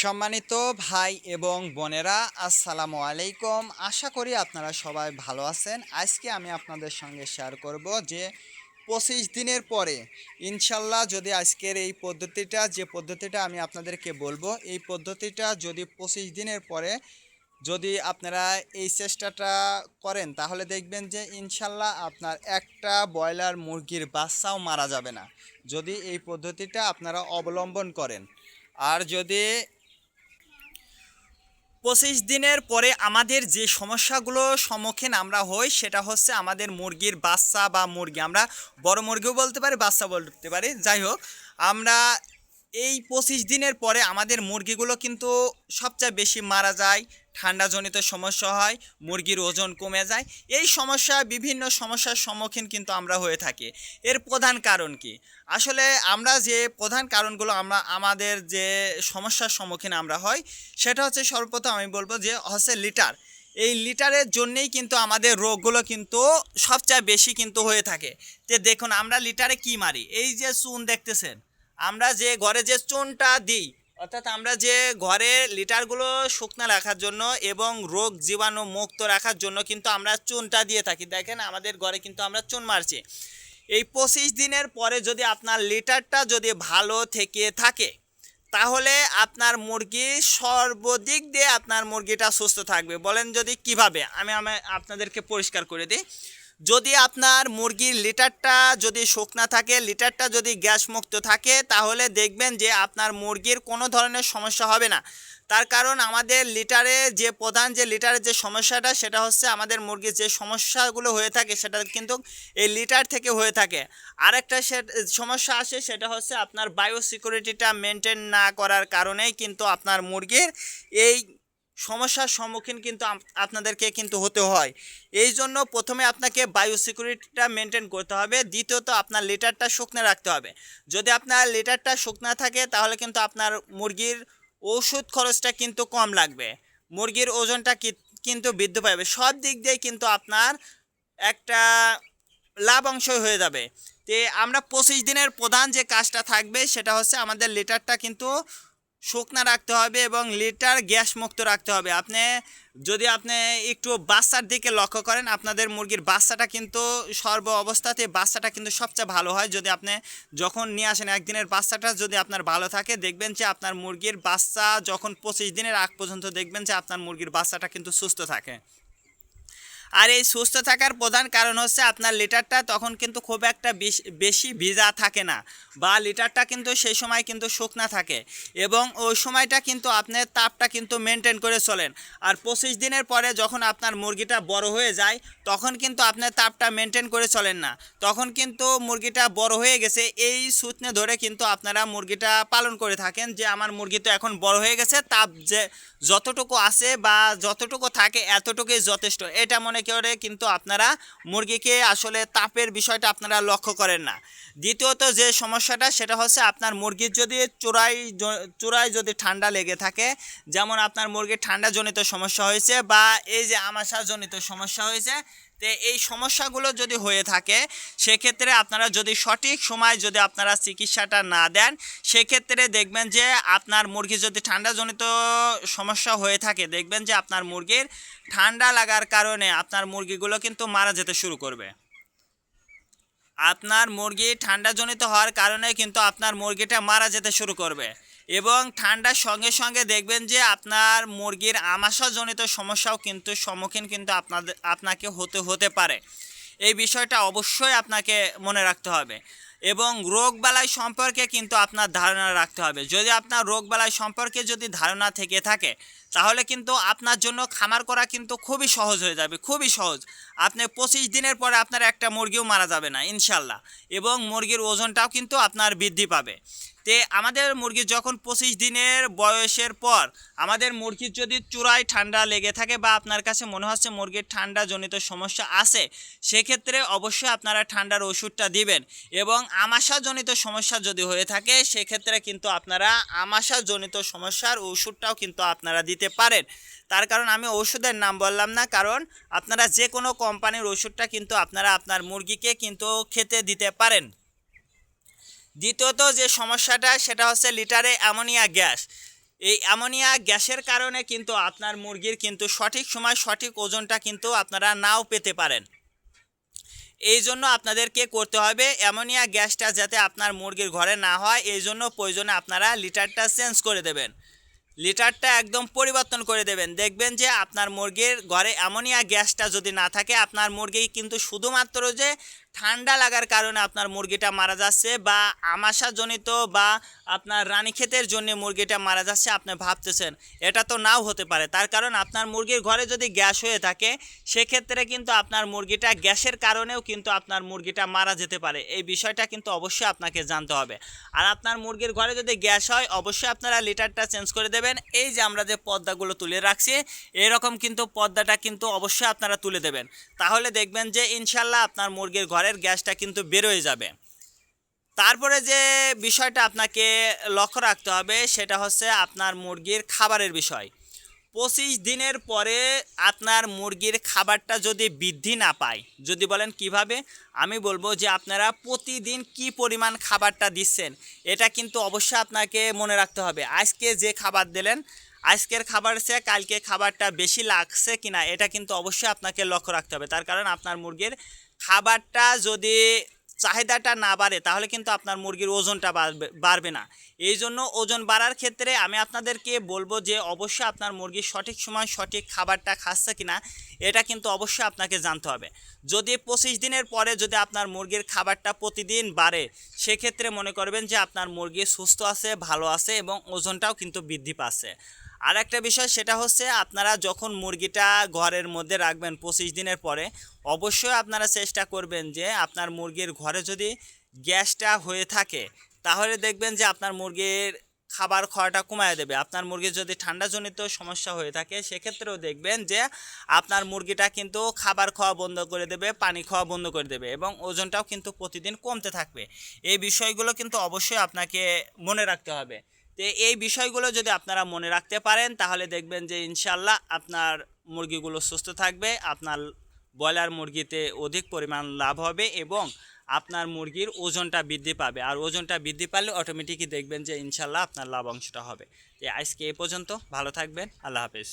সম্মানিত ভাই এবং বোনেরা, আসসালামু আলাইকুম। আশা করি আপনারা সবাই ভালো আছেন। আজকে আমি আপনাদের সঙ্গে শেয়ার করব যে পঁচিশ দিনের পরে, ইনশাল্লাহ যদি আজকের এই পদ্ধতিটা, যে পদ্ধতিটা আমি আপনাদেরকে বলব, এই পদ্ধতিটা যদি পঁচিশ দিনের পরে যদি আপনারা এই চেষ্টাটা করেন, তাহলে দেখবেন যে ইনশাল্লাহ আপনার একটা ব্রয়লার মুরগির বাচ্চাও মারা যাবে না। যদি এই পদ্ধতিটা আপনারা অবলম্বন করেন। আর যদি পঁচিশ দিনের পরে আমাদের যে সমস্যাগুলো সম্মুখীন আমরা হই, সেটা হচ্ছে আমাদের মুরগির বাচ্চা বা মুরগি। আমরা বড় মুরগিও বলতে পারি বাচ্চা বলতে পারি। যাই হোক, আমরা এই পঁচিশ দিনের পরে আমাদের মুরগিগুলো কিন্তু সবচেয়ে বেশি মারা যায়, ঠান্ডাজনিত সমস্যা হয়, মুরগির ওজন কমে যায়। এই সমস্যা, বিভিন্ন সমস্যার সম্মুখীন কিন্তু আমরা হয়ে থাকি। এর প্রধান কারণ কি? আসলে আমরা যে প্রধান কারণগুলো আমরা, আমাদের যে সমস্যার সম্মুখীন আমরা হয় সেটা হচ্ছে সর্বপ্রথম আমি বলব যে হচ্ছে লিটার। এই লিটারের জন্যেই কিন্তু আমাদের রোগগুলো কিন্তু সবচেয়ে বেশি কিন্তু হয়ে থাকে। যে দেখুন, আমরা লিটারে কি মারি? এই যে চুন দেখতেছেন। আমরা যে ঘরে যে চুনটা দিই, অর্থাৎ আমরা যে ঘরে লিটারগুলো শুকনো রাখার জন্য এবং রোগ জীবাণু মুক্ত রাখার জন্য কিন্তু আমরা চুনটা দিয়ে থাকি। দেখেন আমাদের ঘরে কিন্তু আমরা চুন মারছি। এই পঁচিশ দিনের পরে যদি আপনার লিটারটা যদি ভালো থেকে থাকে, তাহলে আপনার মুরগি সর্বদিক দিয়ে আপনার মুরগিটা সুস্থ থাকবে। বলেন যদি কীভাবে? আমি আমি আপনাদেরকে পরিষ্কার করে দিই। যদি আপনার মুরগির লিটারটা যদি শুকনা থাকে, লিটারটা যদি গ্যাস মুক্ত থাকে, তাহলে দেখবেন যে আপনার মুরগির কোনো ধরনের সমস্যা হবে না। তার কারণ আমাদের লিটারে যে প্রধান যে লিটারের যে সমস্যাটা, সেটা হচ্ছে আমাদের মুরগির যে সমস্যাগুলো হয়ে থাকে, সেটা কিন্তু এই লিটার থেকে হয়ে থাকে। আরেকটা সমস্যা আসে সেটা হচ্ছে আপনার বায়ো সিকিউরিটিটা মেনটেন না করার কারণেই কিন্তু আপনার মুরগির এই সমস্যার সম্মুখীন কিন্তু আপনাদেরকে কিন্তু হতে হয়। এই জন্য প্রথমে আপনাকে বায়ো সিকিউরিটিটা মেনটেন করতে হবে। দ্বিতীয়ত আপনার লেটারটা শুকনো রাখতে হবে। যদি আপনার লেটারটা শুকনো থাকে, তাহলে কিন্তু আপনার মুরগির ওষুধ খরচটা কিন্তু কম লাগবে। মুরগির ওজনটা কিন্তু বৃদ্ধি পাবে। সব দিক দিয়ে কিন্তু আপনার একটা লাভ অংশ হয়ে যাবে। তে আমরা পঁচিশ দিনের প্রধান যে কাজটা থাকবে, সেটা হচ্ছে আমাদের লেটারটা কিন্তু শুকনা রাখতে হবে এবং লিটার গ্যাস মুক্ত রাখতে হবে। আপনি, যদি আপনি একটু বাচ্চার দিকে লক্ষ্য করেন, আপনাদের মুরগির বাচ্চাটা কিন্তু সর্ব অবস্থাতে বাচ্চাটা কিন্তু সবচেয়ে ভালো হয়। যদি আপনি যখন নিয়ে আসেন, একদিনের বাচ্চাটা যদি আপনার ভালো থাকে, দেখবেন যে আপনার মুরগির বাচ্চা যখন পঁচিশ দিনের আগ পর্যন্ত দেখবেন যে আপনার মুরগির বাচ্চাটা কিন্তু সুস্থ থাকে। আর এই সুস্থ থাকার প্রধান কারণ হচ্ছে আপনার লিটারটা তখন কিন্তু খুব একটা বেশ- ভিজা থাকে না বা লিটারটা কিন্তু সেই সময় কিন্তু শুকনা থাকে এবং ওই সময়টা কিন্তু আপনার তাপটা কিন্তু মেনটেন করে চলেন। আর পঁচিশ দিনের পরে যখন আপনার মুরগিটা বড় হয়ে যায়, তখন কিন্তু আপনার তাপটা মেনটেন করে চলেন না। তখন কিন্তু মুরগিটা বড় হয়ে গেছে, এই সূত্রে ধরে কিন্তু আপনারা মুরগিটা পালন করে থাকেন যে আমার মুরগি তো এখন বড় হয়ে গেছে, তাপ যে যতটুকু আছে বা যতটুকু থাকে এতটুকুই যথেষ্ট। এটা মনে করে কিন্তু আপনারা মুরগিকে আসলে তাপের বিষয়টা আপনারা লক্ষ্য করেন না। দ্বিতীয়ত যে সমস্যাটা সেটা হচ্ছে আপনার মুরগির যদি চোরাই চোরাই যদি ঠান্ডা লেগে থাকে, যেমন আপনার মুরগির ঠান্ডাজনিত সমস্যা হয়েছে বা এই যে আমাশাজনিত সমস্যা হয়েছে তো এই সমস্যাগুলো যদি হয়ে থাকে, সেক্ষেত্রে আপনারা যদি সঠিক সময় যদি আপনারা চিকিৎসাটা না দেন, সেক্ষেত্রে দেখবেন যে আপনার মুরগি যদি ঠান্ডাজনিত সমস্যা হয়ে থাকে, দেখবেন যে আপনার মুরগির ঠান্ডা লাগার কারণে আপনার মুরগিগুলো কিন্তু মারা যেতে শুরু করবে। আপনার মুরগি ঠান্ডাজনিত হওয়ার কারণে কিন্তু আপনার মুরগিটা মারা যেতে শুরু করবে। এবং ঠান্ডার সঙ্গে সঙ্গে দেখবেন যে আপনার মুরগির আমাশাজনিত সমস্যাও কিন্তু সম্মুখীন কিন্তু আপনাদের, আপনাকে হতে হতে পারে। এই বিষয়টা অবশ্যই আপনাকে মনে রাখতে হবে এবং রোগবালাই সম্পর্কে কিন্তু আপনার ধারণা রাখতে হবে। যদি আপনার রোগবালাই সম্পর্কে যদি ধারণা থেকে থাকে, তাহলে কিন্তু আপনার জন্য খামার করা কিন্তু খুবই সহজ হয়ে যাবে, খুবই সহজ। আপনি পঁচিশ দিনের পরে আপনার একটা মুরগিও মারা যাবে না, ইনশাল্লাহ। এবং মুরগির ওজনটাও কিন্তু আপনার বৃদ্ধি পাবে। তে আমাদের মুরগি যখন পঁচিশ দিনের বয়সের পর, আমাদের মুরগির যদি চূড়ায় ঠান্ডা লেগে থাকে বা আপনার কাছে মনে হচ্ছে মুরগির ঠান্ডাজনিত সমস্যা আছে, সেক্ষেত্রে অবশ্যই আপনারা ঠান্ডার ওষুধটা দিবেন। এবং আমাশাজনিত সমস্যা যদি হয়ে থাকে, সেক্ষেত্রে কিন্তু আপনারা আমাশাজনিত সমস্যার ওষুধটাও কিন্তু আপনারা দিতে পারেন। তার কারণ আমি ওষুধের নাম বললাম না, কারণ আপনারা যে কোনো কোম্পানির ওষুধটা কিন্তু আপনারা আপনার মুরগিকে কিন্তু খেতে দিতে পারেন। দ্বিতীয়ত যে সমস্যাটা, সেটা হচ্ছে লিটারে অ্যামোনিয়া গ্যাস। এই অ্যামোনিয়া গ্যাসের কারণে কিন্তু আপনার মুরগির কিন্তু সঠিক সময় সঠিক ওজনটা কিন্তু আপনারা নাও পেতে পারেন। এই জন্য আপনাদেরকে করতে হবে অ্যামোনিয়া গ্যাসটা যাতে আপনার মুরগির ঘরে না হয়, এই জন্য প্রয়োজনে আপনারা লিটারটা চেঞ্জ করে দেবেন। লিটারটা একদম পরিবর্তন করে দেবেন। দেখবেন যে আপনার মুরগির ঘরে অ্যামোনিয়া গ্যাসটা যদি না থাকে, আপনার মুরগি কিন্তু শুধুমাত্র যে ঠান্ডা লাগার কারণে আপনার মুরগিটা মারা যাচ্ছে বা আমাশাজনিত বা আপনার রানীক্ষেতের জন্য মুরগিটা মারা যাচ্ছে আপনি ভাবতেছেন। এটা তো নাও হতে পারে। তার কারণ আপনার মুরগির ঘরে যদি গ্যাস হয়ে থাকে, সেক্ষেত্রে কিন্তু আপনার মুরগিটা গ্যাসের কারণেও কিন্তু আপনার মুরগিটা মারা যেতে পারে। এই বিষয়টা কিন্তু অবশ্যই আপনাকে জানতে হবে। আর আপনার মুরগির ঘরে যদি গ্যাস হয়, অবশ্যই আপনারা লিটারটা চেঞ্জ করে দেবেন। এই যে আমরা যে পর্দাগুলো তুলে রাখছি, এরকম কিন্তু পর্দাটা কিন্তু অবশ্যই আপনারা তুলে দেবেন। তাহলে দেখবেন যে ইনশাল্লাহ আপনার মুরগির ঘরের গ্যাসটা কিন্তু বেরোয় যাবে। তারপরে যে বিষয়টা আপনাকে লক্ষ্য রাখতে হবে সেটা হচ্ছে আপনার মুরগির খাবারের বিষয়। পঁচিশ দিনের পরে আপনার মুরগির খাবারটা যদি বৃদ্ধি না পায়, যদি বলেন কীভাবে? আমি বলব যে আপনারা প্রতিদিন কি পরিমাণ খাবারটা দিচ্ছেন, এটা কিন্তু অবশ্যই আপনাকে মনে রাখতে হবে। আজকে যে খাবার দিলেন, আজকের খাবার চেয়ে কালকে খাবারটা বেশি লাগছে কিনা, এটা কিন্তু অবশ্যই আপনাকে লক্ষ্য রাখতে হবে। তার কারণ আপনার মুরগির খাবারটা যদি চাহিদাটা না বাড়ে, তাহলে কিন্তু আপনার মুরগির ওজনটা বাড়বে বাড়বে না। এই জন্য ওজন বাড়ার ক্ষেত্রে আমি আপনাদেরকে বলব যে অবশ্যই আপনার মুরগির সঠিক সময় সঠিক খাবারটা খাচ্ছে কিনা, এটা কিন্তু অবশ্যই আপনাকে জানতে হবে। যদি পঁচিশ দিনের পরে যদি আপনার মুরগির খাবারটা প্রতিদিন বাড়ে, সেক্ষেত্রে মনে করবেন যে আপনার মুরগি সুস্থ আছে, ভালো আছে এবং ওজনটাও কিন্তু বৃদ্ধি পাচ্ছে। আর একটা বিষয় সেটা হচ্ছে আপনারা যখন মুরগিটা ঘরের মধ্যে রাখবেন পঁচিশ দিনের পরে, অবশ্যই আপনারা চেষ্টা করবেন যে আপনার মুরগির ঘরে যদি গ্যাসটা হয়ে থাকে, তাহলে দেখবেন যে আপনার মুরগির খাবার খাওয়াটা কমায় দেবে। আপনার মুরগির যদি ঠান্ডাজনিত সমস্যা হয়ে থাকে, সেক্ষেত্রেও দেখবেন যে আপনার মুরগিটা কিন্তু খাবার খাওয়া বন্ধ করে দেবে, পানি খাওয়া বন্ধ করে দেবে এবং ওজনটাও কিন্তু প্রতিদিন কমতে থাকবে। এই বিষয়গুলো কিন্তু অবশ্যই আপনাকে মনে রাখতে হবে। তো এই বিষয়গুলো যদি আপনারা মনে রাখতে পারেন, তাহলে দেখবেন যে ইনশাল্লাহ আপনার মুরগিগুলো সুস্থ থাকবে, আপনার ব্রয়লার মুরগিতে অধিক পরিমাণ লাভ হবে এবং আপনার মুরগির ওজনটা বৃদ্ধি পাবে। আর ওজনটা বৃদ্ধি পারলে অটোমেটিকই দেখবেন যে ইনশাল্লাহ আপনার লাভ অংশটা হবে। তো আজকে এ পর্যন্ত, ভালো থাকবেন, আল্লাহ হাফেজ।